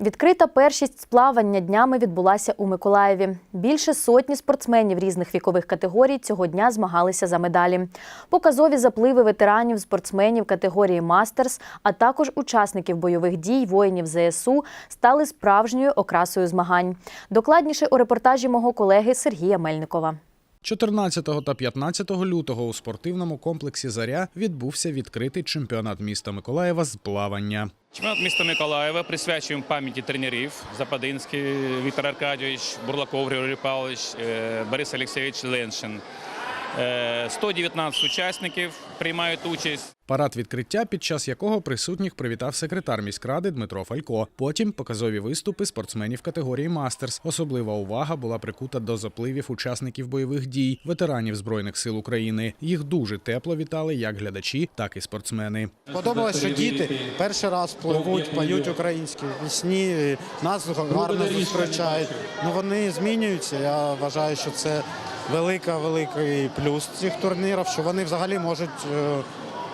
Відкрита першість з плавання днями відбулася у Миколаєві. Більше сотні спортсменів різних вікових категорій цього дня змагалися за медалі. Показові запливи ветеранів, спортсменів категорії мастерс, а також учасників бойових дій, воїнів ЗСУ стали справжньою окрасою змагань. Докладніше у репортажі мого колеги Сергія Мельникова. 14 та 15 лютого у спортивному комплексі Заря відбувся відкритий чемпіонат міста Миколаєва з плавання. Чемпіонат міста Миколаєва присвячуємо пам'яті тренерів Западинський Віктор Аркадійович, Бурлаков Григорій Павлович, е, Борис Олексійович Леншин. Е, 119 учасників приймають участь. Парад відкриття, під час якого присутніх привітав секретар міськради Дмитро Фалько. Потім показові виступи спортсменів категорії мастерс. Особлива увага була прикута до запливів учасників бойових дій, ветеранів збройних сил України. Їх дуже тепло вітали як глядачі, так і спортсмени. Подобалось, що діти перший раз пливуть, поють українські пісні, нас гарно зустрічають. Ну вони змінюються. Я вважаю, що це велика, великий плюс цих турнірів, що вони взагалі можуть е,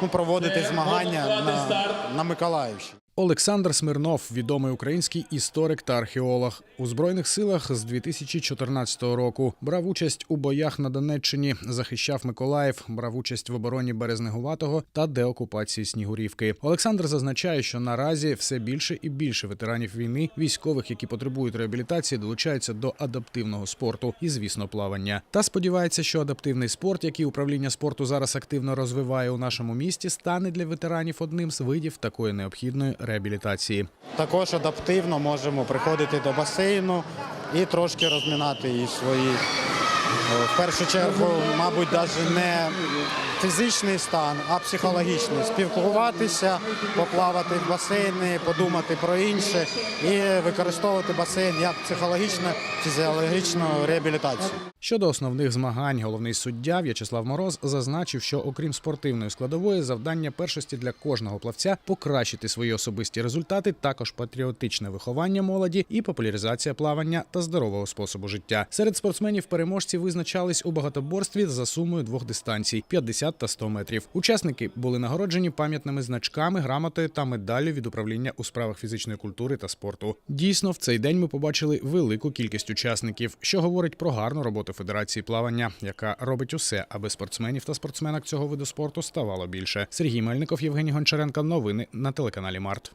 ну, проводити змагання на, на Миколаївщині. Олександр Смирнов, відомий український історик та археолог, у збройних силах з 2014 року брав участь у боях на Донеччині, захищав Миколаїв, брав участь в обороні Березнегуватого та деокупації Снігурівки. Олександр зазначає, що наразі все більше і більше ветеранів війни, військових, які потребують реабілітації, долучаються до адаптивного спорту і, звісно, плавання. Та сподівається, що адаптивний спорт, який управління спорту зараз активно розвиває у нашому місті, стане для ветеранів одним з видів такої необхідної реабілітації. Також адаптивно можемо приходити до басейну і трошки розмінати і свої. Е, В першу чергу, мабуть, навіть не фізичний стан, а психологічний. Спілкуватися, поплавати в басейни, подумати про інше і використовувати басейн як психологічну, фізіологічну реабілітацію. Щодо основних змагань, головний суддя В'ячеслав Мороз зазначив, що окрім спортивної складової, завдання першості для кожного плавця покращити свої особисті результати, також патріотичне виховання молоді і популяризація плавання та здорового способу життя. Серед спортсменів переможці визначались у багатоборстві за сумою двох дистанцій 50 та 100 метрів. Учасники були нагороджені пам'ятними значками, грамотою та медаллю від управління у справах фізичної культури та спорту. Дійсно, в цей день ми побачили велику кількість учасників, що говорить про гарну роботу Федерації плавання, яка робить усе, аби спортсменів та спортсменок цього виду спорту ставало більше. Сергій Мельников, Євгеній Гончаренко. Новини на телеканалі Март.